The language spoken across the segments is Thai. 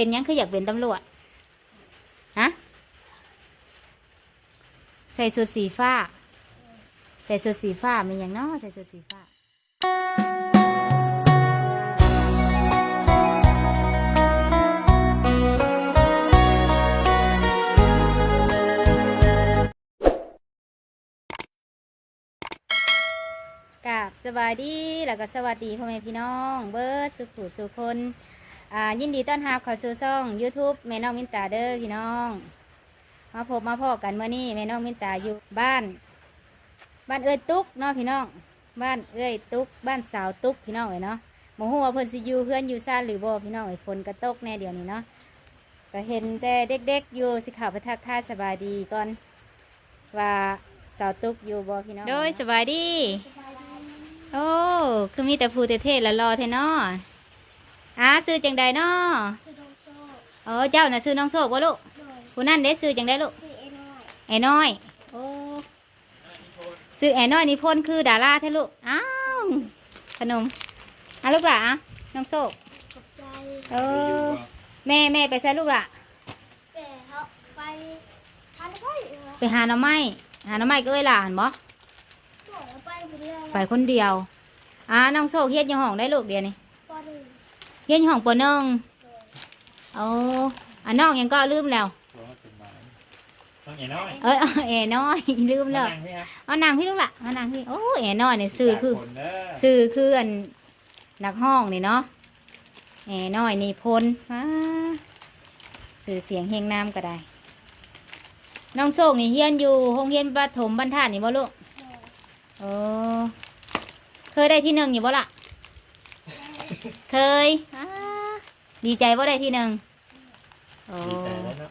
เป็นยังคืออยากเป็นตำรวจฮะใส่สุดสีฟ้า ใส่สุดสีฟ้าเป็นหยังนาะใส่สุดสีฟ้ากับสวัสดีแล้วก็สวัสดีพ่อแม่พี่น้อง เบิร์ดสุขุสุคน อ่ายินดีต้อนรับเข้าสู่ช่อง YouTube แม่น้องมินตาเด้อพี่น้อง มาพบมาพอกันเมื่อนี้แม่น้องมินตาอยู่บ้าน บ้านเอ้ยตุ๊กเนาะพี่น้อง บ้านเอ้ยตุ๊กบ้านสาวตุ๊กพี่น้องเอ้ยเนาะโมโหว่าเพิ่นสิอยู่เพื่อนอยู่ซ่านหรือบ่พี่น้องเอ้ยฝนกระตกแน่เดี๋ยวนี้เนาะก็เห็นแต่เด็กๆอยู่สิข่าวประทักทาสบายดีก่อน ว่าสาวตุ๊กอยู่บ่พี่น้องโดยสบายดี โอ้ คือมีแต่ผู้เท่ๆละรอเทนอ อ่าซื้อจังใดนอชื่อน้องโซ่โอ้เจ้าน่ะซื้อน้องโซกวะลูกโดยผู้นั่นเด้ซื้อจังได้ลูกชื่อเอน้อยแอน้อยโอ้ซื้อแอน้อยนี่พ่นคือดาราเท่ลูกอ้าวขนมอะลูกหล่ะอะน้องโซกขอบใจเออแม่แม่ไปใส่ลูกหล่ะแต่เขาไปทานได้เหรอไปหาหน่อไม้หาหน่อไม้ก็เอ้ยหลานบ่ตัวเราไปคนเดียวไปคนเดียวอ่าน้องโซกเฮ็ดอยังห้องได้ลูกเดียวนี่ เฮ็ดอยังห้องปหนึ่งโอ้อะน้องยังก็ลืมแล้ว ตัวจดหมายต้องเอ๋น้อยเอ้ยเอาแอน้อยลืมแล้ว มานั่งพี่ครับเอานางพี่ลูกละเอานางพี่โอ้แอน้อยเนี่ยซื้อคือจากคนเด้อซื้อคืออันนักห้องนี่เนาะแอน้อยนี่พลอ่าซื้อเสียงเฮงน้ำก็ได้ น้องโศกนี่เฮียนอยู่โรงเรียนประถมบรรทัดนี่บ่ลูกโดย เออเคยได้ที่หนึ่งอยู่บ่ล่ะ เคยอ่าดีใจบ่ได้ที่หนึ่งโอ้ดีใจแล้วเนาะ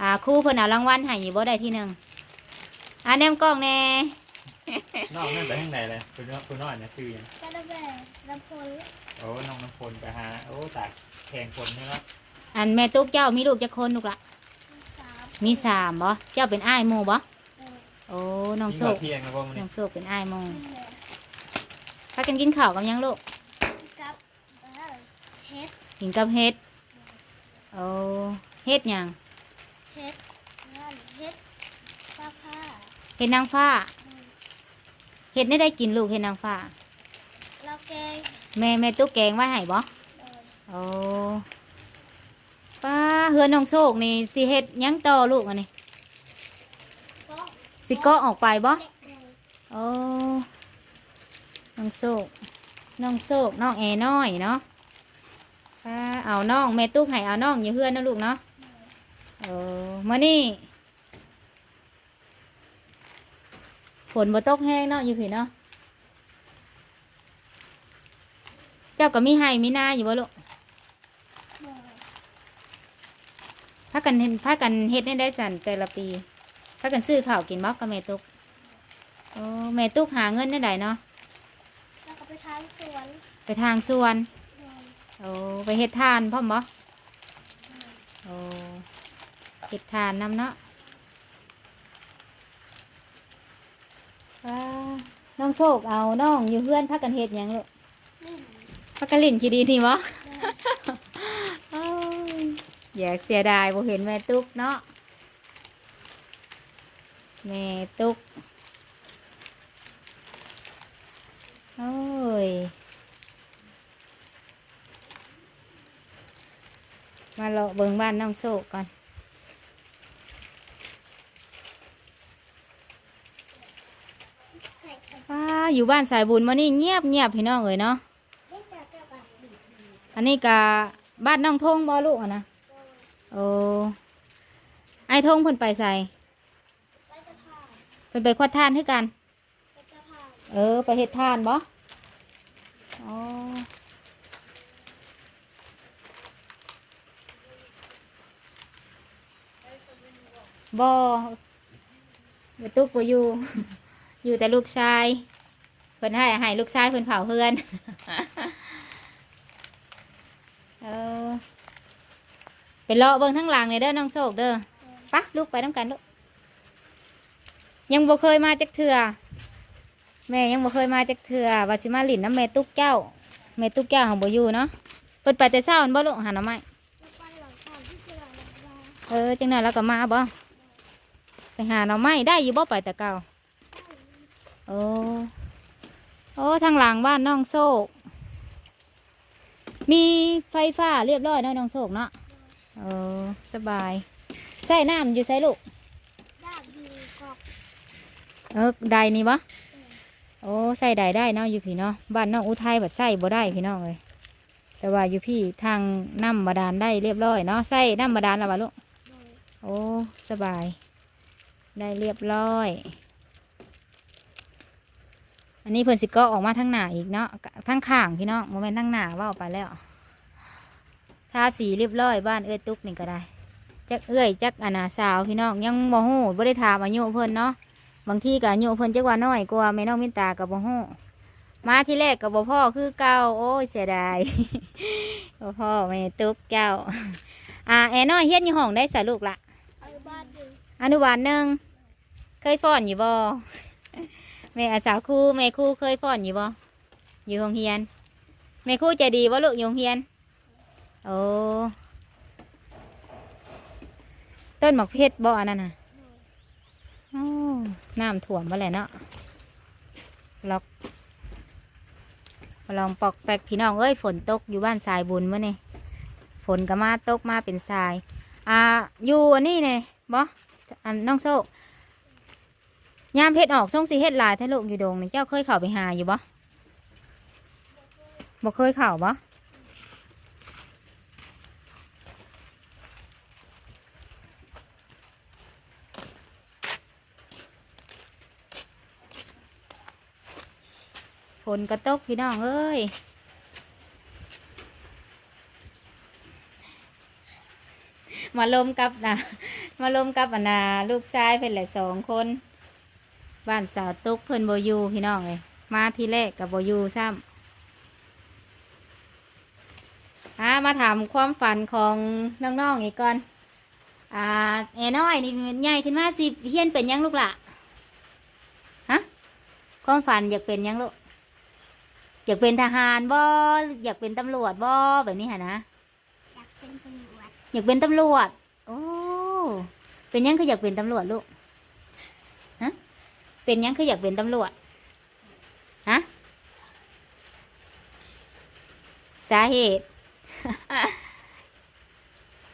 อ่าครู่เพิ่นเอารางวัลให้อยู่บ่ได้ที่หนึ่งอ่าแนมกล้องแน่น้องนั่นไปทางไหนเลยคุณน้องคุณน้อยเนี่ยชื่อยังกระแบกน้ำพลโอ้น้องน้ำพลไปหาโอ้ตากแข่งคนใช่ไหมอันแม่ตุ๊กเจ้ามีลูกจะคนลูกละสามมีสามบ่เจ้าเป็นอ้ายหมู่บ่โดยโอ้น้องโศกินกข้าวเที่ยงนะพ่อมันน้นี่องโศกเป็นอ้ายหมู่นี่แหละ พากันกินข้าวกับหยังลูกกับเอ่อ เฮ็ดกินกับเฮ็ดโอ้เฮ็ดหยังเฮ็ดนั่นเฮ็ดผ้าผ้าเฮ็ดนางฟ้าอืมเฮ็ดได้ได้กินลูกเฮ็ดนางฟ้าเราแกงแม่แม่ตุ๊กแกงไว้ให้บ่โดยโอ้ป้าเฮือนน้องโศกนี่สิเฮ็ดหยังต่อลูกอันนี้ก็สิเกาะออกไปบ่โดยโอ้น้องโศกน้องโศกน้องแอน้อยเนาะ ป้าเอาน้องแม่ตุ๊กให้เอาน้องอยู่เฮือนนะลูกเนาะเออมื่อนี่ฝนบ่ตกแห้งเนาะอยู่พี่เนาะเจ้าก็มีให้มีหน้าอยู่บ่ลูกโดยพากันเห็นพากันเฮ็ดได้ได้สันแต่ละปีพากันซื้อข้าวกินบ่กับแม่ตุ๊กโอ้แม่ตุ๊กหาเงินได้ไดเนาะแล้วก็ไปทานสวน ไปทางสวน โดยโอ้ไปเฮ็ดทานพร้อมบ่โอ้เฮ็ดทานนำเนาะว้าน้องโชคเอาน้องอยู่เพื่อนพักกันเฮ็ดหยังลูกนี่พักกันลิ่นขี้ดีนี่บ่โดยโอ้ยอย่าเสียดายบ่เห็นแม่ตุ๊กเนาะแม่ตุ๊กโอ้ย มาเลาะเบิ่งบ้านน้องโซกก่อนให้กันว้าอยู่บ้านสายบุญมานี่เงียบเงียบพี่น้องเอ๋ยเนาะเฮ็ดแต่เจ้ากันดีอันนี้กะบ้านน้องทงบ่ลูกอะนะโดยโอ้ไอ้ทงเพิ่นไปใส่ไปสะพานเพิ่นไปควัดทานให้กันไปสะพานเออ ไปเฮ็ดทานบ่อ๋อ บ่บ่ตุกบ่อยู่ อยู่แต่ลูกชายเพิ่นให้ให้ลูกชายเพิ่นเผาเฮือน เออไปเลาะเบิ่งทั้งหลังเลยเด้อน้องโชคเด้อปะลูกไปน้ำกันลูกยังบ่เคยมาจักเถื่อแม่ยังบ่เคยมาจักเถื่อวาสิมาหลินน้ำแม่ตุ๊กแก้วแม่ตุ๊กแก้วของบ่อยู่เนาะเปิดไปแต่เช้าอันบ่ลูกหาหน่อไม้แล้วไหลังโเออจังนั้นแล้วก็มาบ่ ไปหาหน่อไม้ได้อยู่บ่ไปแต่เก่าโอ้โอ้ทางหลังบ้านน้องโซกมีไฟฟ้าเรียบร้อยเนาะน้องโซกเนาะเออสบายใส่น้ำอยู่ใส่ลูกดาบดีกอกเออใดนี่บ่โอ้ใส่ใดได้เนาะอยู่พี่เนาะบ้านน้องอุทัยบัดใส่บ่ได้พี่น้องเลยแต่ว่าอยู่พี่ทางน้ำบาดาลได้เรียบร้อยเนาะใส่น้ำบาดาลแล้วบ่ลูกโดยโอ้สบาย ได้เรียบร้อย อันนี้เพิ่นสิก็ออกมาทั้งหน้าอีกเนาะทั้งข้างพี่น้องโมเมนทั้งหน้าว่าออกไปแล้วทาสีเรียบร้อยบ้านเอ้ยตุ๊กนี่ก็ได้จักเอื้อยจักอนาสาวพี่น้องยังโมโหบ่ได้ถามอายุเพิ่นเนาะบางทีก็อายุเพิ่นจักว่าน้อยกว่าแม่น้องมินตากับบ่ฮู้มาที่แรกกับบ่พ่อคือเก่าโอ้ยเสียดายบ่พ่อแม่ตุ๊กเจ้าอ่าแอน้อยเฮียนยู่ห้องได้สะลูกละอนุบาลหนึ่งอนุบาลหนึ่ง เคยฟ้อนอยู่บ่แม่อาสาวครูแม่ครูเคยฟ้อนอยู่บ่อยู่โรงเรียนแม่ครูใจดีบ่ลูกอยู่โรงเรียนโอ้ต้นหมากเพชรบ่อันนั้นน่ะโอ้น้ำท่วมมาเลยเนาะล็อกลองปอกแปกพี่น้องเอ้ยฝนตกอยู่บ้านสายบุญมื่อนี่ฝนก็มาตกมาเป็นทรายอ่าอยู่อันนี้เนี่ยบ่อันน้องโซก ยามเพชรออกส่งสีเฮ็ดลายท้ลูกอยู่ดงนี่เจ้าเคยเข้าไปหาอยู่บ่บ่เคยเข้าบ่ฝนกระตกพี่น้องเอ้ยมาลมกับนะมาลมกับอนาลูกชายเพิ่นหละสองคน บ้านสาวตุกเพิ่นโบอยูพี่น้องเลยมาที่แรกกับโบอยูซ้ำอ่ามาถามความฝันของน้องๆอีกก่อน อ่าแอน้อยนี่ใหญ่ขึ้นมาสิเฮียนเป็นหยังลูกล่ะฮะความฝันอยากเป็นหยังลูกอยากเป็นทหารบ่อยากเป็นตำรวจบ่แบบนี้หะนะอยากเป็นตำรวจอยากเป็นตำรวจโอ้เป็นหยังคืออยากเป็นตำรวจลูกฮะ เป็นยังคืออยากเป็นตำรวจฮะสาเหตุ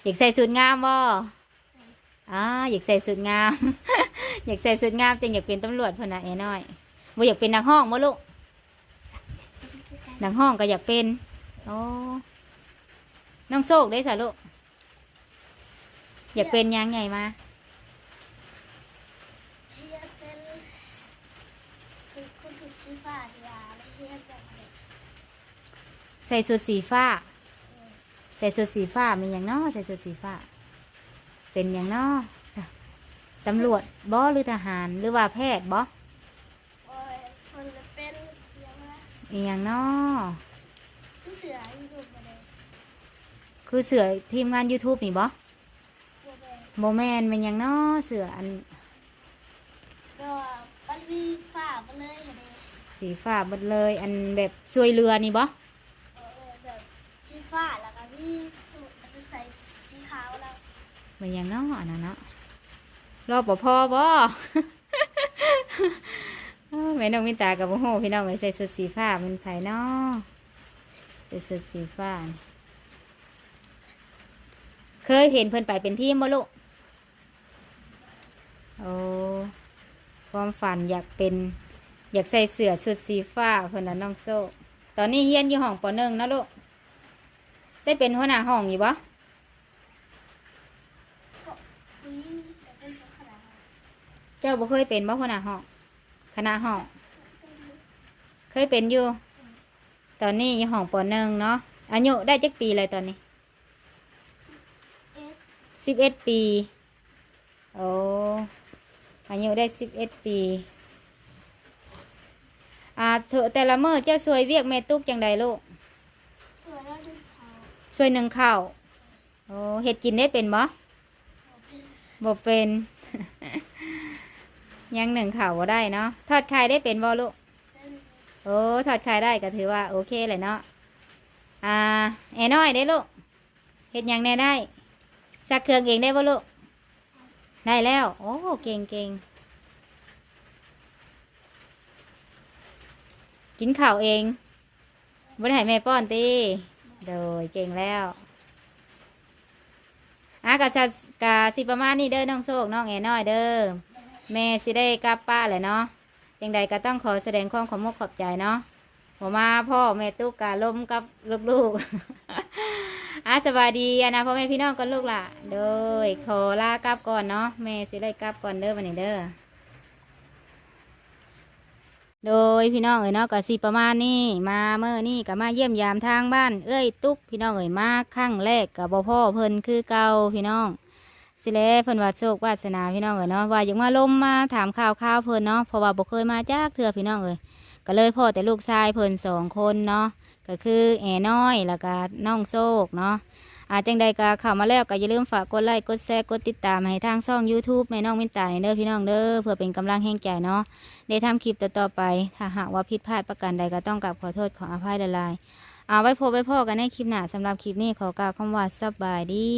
อยากใส่สูทงามบ่อ่าอยากใส่สูทงาม อยากใส่สูทงามจึงอยากเป็นตำรวจพ่นน่ะแอน้อยบ่อยากเป็นนักห้องบ่ลูกนักห้องก็อยากเป็นโอ้น้องโชคได้สะลูกอยากเป็นยังไงมา เฮียเป็นคือคุณ สุดชีฟ้าที่ว่าไม่เฮียแบบเด็กใส่สูทสีฟ้า ใส่สูทสีฟ้ามีอย่างน้อใส่สูทสีฟ้า เป็นอย่างน้อตำรวจบอหรือทหารหรือว่าแพทย์บอโอ้ยคนละเป็นเรียกว่ามีอย่างน้อผู้เสืออยู่ดูมาเลยคือเสือทีมงาน YouTube นี่บอบัวแดงโมแมนเป็นอย่างน้อเสืออัน ก็ปันวีฟ้าไปเลยเห็นไหม สีฟ้าหมดเลย อันแบบซวยเรือนี่บอเออแบบชีฟ้าแล้วก็มีสูตรแล้วก็ใส่สีขาวแล้วเป็นอย่างน้ออันนั้นเนาะรอปพอบออ้าวแม่น้องมินตากับโอ้โหพี่น้องเอ้ยใส่สูทสีฟ้ามันไผน้อใส่สูทสีฟ้านี่เคยเห็นเพิ่นไปเป็นทีมบ่ลูกโอ้ความฝันอยากเป็น อยากใส่เสื้อสุดสีฟ้าเพิ่นน่ะน้องโซ่ ตอนนี้เฮียนอยู่ห้องปหนึ่งนะลูก ได้เป็นหัวหน้าห้องอยู่บ่เป็นคนขนาดนั้นเจ้าบ่เคยเป็นบ่หัวหน้าห้อง คณะห้อง เคยเป็นอยู่ ตอนนี้อยู่ห้องปหนึ่งเนาะ อายุได้จักปีเลยตอนนี้สิบเอ็ดปี โอ้อายุได้สิบเอ็ดปี อ่าเถอะแต่ละเมื่อเจ้าช่วยเวียกแม่ตุกจังใดลูกสวยแล้วดึงเขาช่วยหนึ่งข้าวโอ้เห็ดกินได้เป็นบ่บอกเป็นบ่เป็น ยังหนึ่งข้าวบ่ได้เนาะทอดไข่ได้เป็นบ่ลูกเป็นโอ้ทอดไข่ได้ก็ถือว่า โอเคเลยเนาะ อ่าแอน้อยได้ลูกเห็ดหยังแน่ได้ซักเครื่องเองได้บ่ลูก ได้แล้ว โอ้ เก่งเก่ง กินข้าวเองบ่ได้ให้แม่ป้อนตีโดยเก่งแล้วอะกะจะกะสิประมาณนี้เด้อน้องโซกน้องแอน้อยเด้อแม่สิได้กลับป้าแหละเนาะยังใดก็ต้องขอแสดงความขอบมกขอบใจเนาะผมมาพ่อแม่ตุ๊กกะลมกับลูกๆอาสวัสดีอนาพ่อแม่พี่น้องกันลูกล่ะ โดยขอลากลับก่อนเนาะแม่สิได้กลับก่อนเด้อวันนี้เด้อ โดยพี่น้องเอ๋ยเนาะก็สิประมาณนี้มาเมื่อนี่ก็มาเยี่ยมยามทางบ้าน เอ้ยตุ๊กพี่น้องเอ๋ยมาครั้งแรกกับบ่พ่อเพิ่นคือเก่าพี่น้อง สิแลเพิ่นว่าโชควาสนาพี่น้องเอ๋ยเนาะว่าอย่ากมาลมมาถามข่าวข่าวเพิ่นเนาะเพราะว่าบ่เคยมาจากเทื่อพี่น้องเอ๋ยก็เลยพ่อแต่ลูกชายเพิ่นสองคนเนาะก็คือแอน้อยแล้วก็น้องโชคเนาะ อาจังใดก็เข้ามาแล้วก็อย่าลืมฝากกดไลค์กดแชร์กดติดตามให้ทางช่อง YouTube แม่น้องมินตาเด้อพี่น้องเด้อเพื่อเป็นกำลังแห่งใจเนาะได้ทำคลิปต่อๆไป ถ้าหากว่าผิดพลาดประการใดก็ต้องกราบขอโทษขออภัยละลายเอาไว้พบไว้พ่อกันในคลิปหน้าสำหรับคลิปนี้ขอกล่าวคำว่าสบายดี